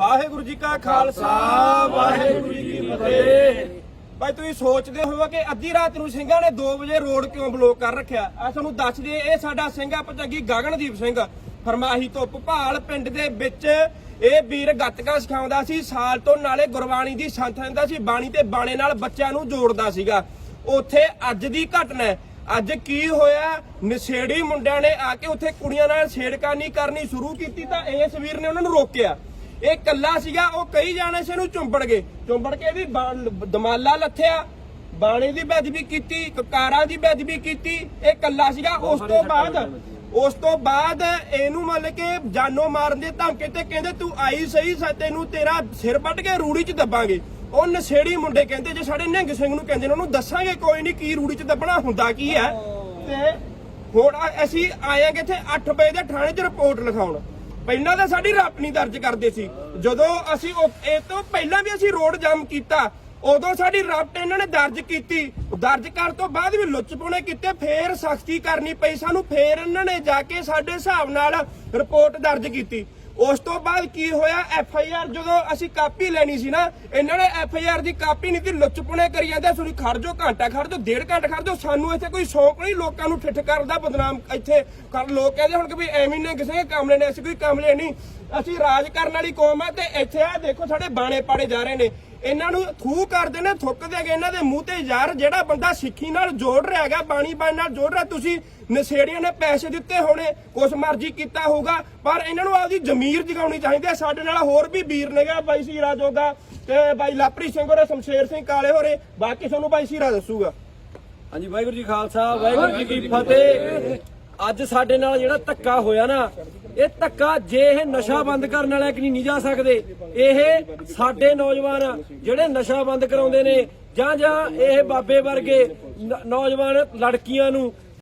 ਵਾਹਿਗੁਰੂ ਜੀ ਕਾ ਖਾਲਸਾ, ਵਾਹਿਗੁਰੂ ਜੀ ਕੀ ਫਤਿਹ। ਭਾਈ, ਤੁਸੀਂ ਸੋਚਦੇ ਹੋਵੋ ਕਿ ਅੱਧੀ ਰਾਤ ਨੂੰ ਸਿੰਘਾਂ ਨੇ 2 ਵਜੇ ਰੋਡ ਕਿਉਂ ਬਲੌਕ ਕਰ ਰੱਖਿਆ? ਆ ਤੁਹਾਨੂੰ ਦੱਸ ਦਈਏ, ਇਹ ਸਾਡਾ ਸਿੰਘ ਆ ਪਚੰਗੀ ਗਗਨਦੀਪ ਸਿੰਘ। ਫਰਮਾਹੀ ਤੋਂ ਭਪਾਲ ਪਿੰਡ ਦੇ ਵਿੱਚ ਇਹ ਵੀਰ ਗੱਤਕਾ ਸਿਖਾਉਂਦਾ ਸੀ, ਸਾਲ ਤੋਂ ਨਾਲੇ ਗੁਰਬਾਣੀ ਦੀ ਸੰਥ ਰਹਿੰਦਾ ਸੀ, ਬਾਣੀ ਤੇ ਬਾਣੇ ਨਾਲ ਬੱਚਿਆਂ ਨੂੰ ਜੋੜਦਾ ਸੀਗਾ। ਉੱਥੇ ਅੱਜ ਦੀ ਘਟਨਾ ਅੱਜ ਕੀ ਹੋਇਆ? ਨਸ਼ੇੜੀ ਮੁੰਡਿਆਂ ਨੇ ਆ ਕੇ ਉੱਥੇ ਕੁੜੀਆਂ ਨਾਲ ਛੇੜਕਾਨੀ ਕਰਨੀ ਸ਼ੁਰੂ ਕੀਤੀ ਤਾਂ ਇਸ ਵੀਰ ਨੇ ਉਹਨਾਂ ਨੂੰ ਰੋਕਿਆ। ਇਹ ਕੱਲਾ ਸੀਗਾ ਉਹ ਕਈ ਜਾਣੇ ਸੀ ਇਹਨੂੰ ਚੁੰਬੜ ਗਏ। ਚੁੰਬੜ ਕੇ ਵੀ ਦਮਾਲਾ ਲੱਥਿਆ। ਬਾਣੇ ਦੀ ਬੇਅਦਬੀ ਕੀਤੀ ਕਕਾਰਾਂ ਦੀ ਬੇਅਦਬੀ ਕੀਤੀ ਇਹ ਕੱਲਾ ਸੀਗਾ। ਉਸ ਤੋਂ ਬਾਅਦ ਉਸ ਤੋਂ ਬਾਅਦ ਇਹਨੂੰ ਮੰਨ ਕੇ ਜਾਨੋਂ ਮਾਰਨ ਦੇ ਧਮਕੇ ਤੇ ਕਹਿੰਦੇ ਤੂੰ ਆਈ ਸਹੀ ਸਾ ਤੈਨੂੰ ਤੇਰਾ ਸਿਰ ਵੱਢ ਕੇ ਰੂੜੀ 'ਚ ਦੱਬਾਂਗੇ। ਉਹ ਨਸ਼ੇੜੀ ਮੁੰਡੇ ਕਹਿੰਦੇ ਜੇ ਸਾਡੇ ਨਿਹੰਗ ਸਿੰਘ ਨੂੰ ਕਹਿੰਦੇ ਨੇ ਉਹਨੂੰ ਦੱਸਾਂਗੇ ਕੋਈ ਨਹੀਂ ਕੀ ਰੂੜੀ 'ਚ ਦੱਬਣਾ ਹੁੰਦਾ ਕੀ ਹੈ? ਤੇ ਹੁਣ ਅਸੀਂ ਆਏਗੇ ਇੱਥੇ 8 ਵਜੇ ਦੇ ਥਾਣੇ 'ਚ ਰਿਪੋਰਟ ਲਿਖਾਉਣ। ਪਹਿਲਾਂ ਤਾਂ ਸਾਡੀ ਰਾਪ ਨਹੀਂ ਦਰਜ ਕਰਦੇ ਸੀ। ਜਦੋਂ ਅਸੀਂ ਉਹ- ਇਹ ਤੋਂ ਪਹਿਲਾਂ ਵੀ ਅਸੀਂ ਰੋਡ ਜਾਮ ਕੀਤਾ, ਉਦੋਂ ਸਾਡੀ ਰਾਪਟ ਇਹਨਾਂ ਨੇ ਦਰਜ ਕੀਤੀ। ਦਰਜ ਕਰਨ ਤੋਂ ਬਾਅਦ ਵੀ ਲੁੱਚਪੁਣੇ ਕੀਤੇ, ਫੇਰ ਸਖਤੀ ਕਰਨੀ ਪਈ ਸਾਨੂੰ, ਫੇਰ ਇਹਨਾਂ ਨੇ ਜਾ ਕੇ ਸਾਡੇ ਹਿਸਾਬ ਨਾਲ ਰਿਪੋਰਟ ਦਰਜ ਕੀਤੀ। ਉਸ ਤੋਂ ਬਾਅਦ ਕੀ ਹੋਇਆ? ਐਫ ਆਈ ਆਰ ਜਦੋਂ ਅਸੀਂ ਕਾਪੀ ਲੈਣੀ ਸੀ ਨਾ, ਇਹਨਾਂ ਨੇ ਐਫ ਆਈ ਆਰ ਦੀ ਕਾਪੀ ਨਹੀਂ ਤੇ ਲੁੱਚਪੁਣੇ ਕਰੀ ਜਾਂਦੇ ਸੁਣੀ ਖੜ ਜਾਓ, ਘੰਟਾ ਖੜ ਜਾਓ, ਡੇਢ ਘੰਟਾ ਖੜ ਜਾਓ, ਸਾਨੂੰ ਇੱਥੇ ਕੋਈ ਸ਼ੌਕ ਨਹੀਂ, ਲੋਕਾਂ ਨੂੰ ਠਿੱਠ ਕਰਨ ਦਾ ਬਦਨਾਮ ਇੱਥੇ ਕਰ, ਲੋਕ ਕਹਿੰਦੇ ਹੁਣ ਕਿ ਵੀ ਐਵੇਂ ਨੇ ਕਿਸੇ ਕਮਲੇ ਨੇ ਅਸੀਂ ਕੋਈ ਕੰਮ ਲੈਣੀ ਅਸੀਂ ਰਾਜ ਕਰਨ ਵਾਲੀ ਕੌਮ ਆ ਤੇ ਇੱਥੇ ਆ, ਦੇਖੋ ਸਾਡੇ ਬਾਣੇ ਪਾੜੇ ਜਾ ਰਹੇ ਨੇ। ਇਹਨਾਂ ਨੂੰ ਥੂ ਕਰਦੇ ਨੇ ਥੁੱਕਦੇ ਹੈਗੇ ਇਹਨਾਂ ਦੇ ਮੂੰਹ ਤੇ ਯਾਰ, ਜਿਹੜਾ ਬੰਦਾ ਸਿੱਖੀ ਨਾਲ ਜੋੜ ਰਿਹਾ ਹੈਗਾ, ਬਾਣੀ ਬਾਣੀ ਨਾਲ ਜੋੜ ਰਿਹਾ, ਤੁਸੀਂ ਨਸ਼ੇੜੀਆਂ ਨੇ ਪੈਸੇ ਦਿੱਤੇ ਹੋਣੇ, ਕੁਛ ਮਰਜ਼ੀ ਕੀਤਾ ਹੋਊਗਾ, ਪਰ ਇਹਨਾਂ ਨੂੰ ਆਪਦੀ ਜ਼ਮੀਰ ਜਗਾਉਣੀ ਚਾਹੀਦੀ ਹੈ। ਸਾਡੇ ਨਾਲ ਹੋਰ ਵੀ ਵੀਰ ਨੇਗਾ ਬਾਈ ਸੀਰਾ ਜੋਗਾ ਤੇ ਬਾਈ ਲਾਪਰੀ ਸਿੰਘ ਹੋਰੇ, ਸ਼ਮਸ਼ੇਰ ਸਿੰਘ ਕਾਲੇ ਹੋਰੇ, ਬਾਕੀ ਤੁਹਾਨੂੰ ਬਾਈ ਸੀਰਾ ਦੱਸੂਗਾ। ਹਾਂਜੀ, ਵਾਹਿਗੁਰੂ ਜੀ ਖਾਲਸਾ, ਵਾਹਿਗੁਰੂ ਜੀ ਕੀ ਫਤਿਹ। ਅੱਜ ਸਾਡੇ ਨਾਲ ਜਿਹੜਾ ਧੱਕਾ ਹੋਇਆ ਨਾ ਇਹ ਧੱਕਾ ਜੇ ਇਹ ਨਸ਼ਾ ਬੰਦ ਕਰਨ ਵਾਲਾ ਕਿ ਨਹੀਂ ਜਾ ਸਕਦੇ। ਇਹ ਸਾਡੇ ਨੌਜਵਾਨ ਜਿਹੜੇ ਨਸ਼ਾ ਬੰਦ ਕਰਾਉਂਦੇ ਨੇ ਜਾਂ ਜਾਂ ਇਹ ਬਾਬੇ ਵਰਗੇ ਨੌਜਵਾਨ ਲੜਕੀਆਂ ਨੂੰ